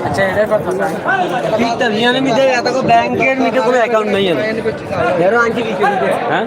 আচ্ছা এটা কত ঠিকটা নিয়ে মিটে এত ব্যাংকের মিটে কোনো অ্যাকাউন্ট নেই এর আনকি কি হ্যাঁ?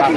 আগে